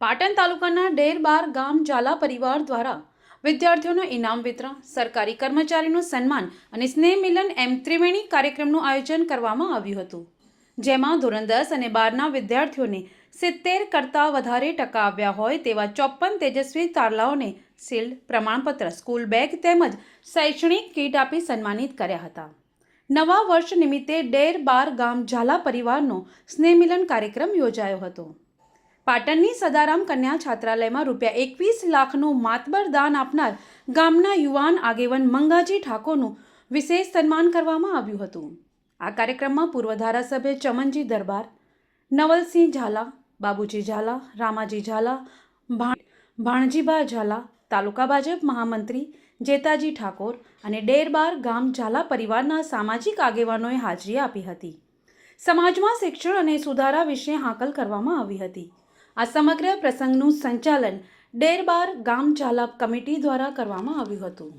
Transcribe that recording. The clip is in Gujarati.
પાટણ તાલુકાના ડેરબાર ગામ ઝાલા પરિવાર દ્વારા વિદ્યાર્થીઓનું ઇનામ વિતરણ, સરકારી કર્મચારીનું સન્માન અને સ્નેહ મિલન એમ ત્રિવેણી કાર્યક્રમનું આયોજન કરવામાં આવ્યું હતું. જેમાં ધોરણ દસ અને બારના વિદ્યાર્થીઓને સિત્તેર કરતાં વધારે ટકા આવ્યા હોય તેવા ચોપ્પન તેજસ્વી તારલાઓને શિલ્ડ પ્રમાણપત્ર, સ્કૂલ બેગ તેમજ શૈક્ષણિક કીટ આપી સન્માનિત કર્યા હતા. નવા વર્ષ નિમિત્તે ડેર બાર ગામ ઝાલા પરિવારનો સ્નેહમિલન કાર્યક્રમ યોજાયો હતો. પાટણની સદારામ કન્યા છાત્રાલયમાં રૂપિયા એકવીસ લાખનું માતબર દાન આપનાર ગામના યુવાન આગેવન મંગાજી ઠાકોરનું વિશેષ સન્માન કરવામાં આવ્યું હતું. આ કાર્યક્રમમાં પૂર્વ ધારાસભ્ય ચમનજી દરબાર, નવલસિંહ ઝાલા, બાબુજી ઝાલા, રામાજી ઝાલા ભા- ભાણજીભા ઝાલા, તાલુકા ભાજપ મહામંત્રી જેતાજી ઠાકોર અને ડેરબાર ગામ ઝાલા પરિવારના સામાજિક આગેવાનોએ હાજરી આપી હતી. સમાજમાં શિક્ષણ અને સુધારા વિશે હાકલ કરવામાં આવી હતી. આ સમગ્ર પ્રસંગનું સંચાલન ડેરબાર ગામ ઝાલા કમિટી દ્વારા કરવામાં આવ્યું હતું.